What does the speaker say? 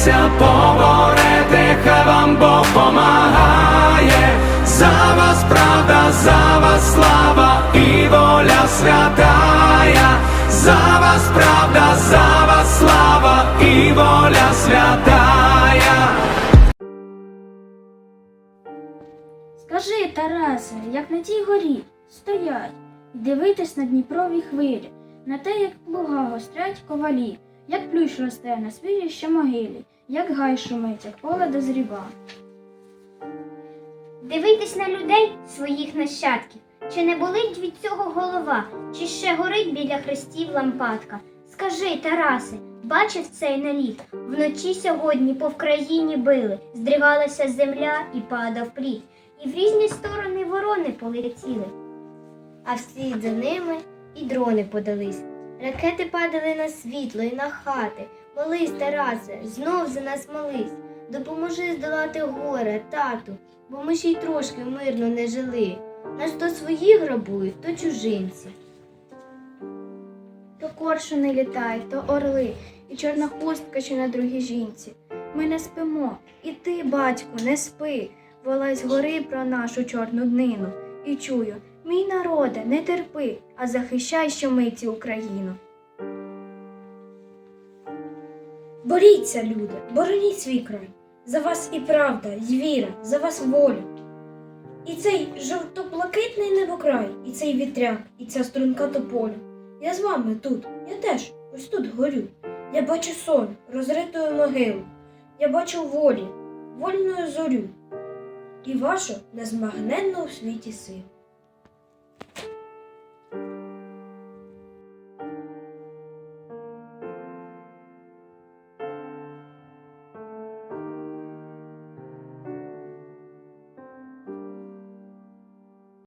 Моліться, поборете, хай вам Бог помагає. За вас правда, за вас слава і воля святая. За вас правда, за вас слава і воля святая. Скажи, Тарасе, як на тій горі стоять, дивитись на Дніпрові хвилі, на те, як плуга гострять ковалі, як плющ росте на свіжій ще могилі, як гай шумить, як поле дозріва. Дивитись на людей своїх нащадків. Чи не болить від цього голова, чи ще горить біля хрестів лампадка? Скажи, Тарасе, бачив цей наліт? Вночі сьогодні по Вкраїні били, здригалася земля і падав плід, і в різні сторони ворони полетіли. А вслід за ними і дрони подались. Ракети падали на світло і на хати. Молись, Тарасе, знов за нас молись. Допоможи здолати горе, тату, бо ми ще й трошки мирно не жили. Нас то свої грабують, то чужинці. То коршуни літають, то орли, і чорна хустка чи на другій жінці. Ми не спимо, і ти, батьку, не спи. Волай з гори про нашу чорну днину. І чую, мій народе, не терпи, а захищай щомиті Україну. Боріться, люди, бороніть свій край. За вас і правда, і віра, за вас волю. І цей жовто-блакитний небокрай, і цей вітряк, і ця струнка тополю. Я з вами тут, я теж ось тут горю. Я бачу сон, розритою могилу. Я бачу волі, вольною зорю. І вашу незмагненну у світі силу.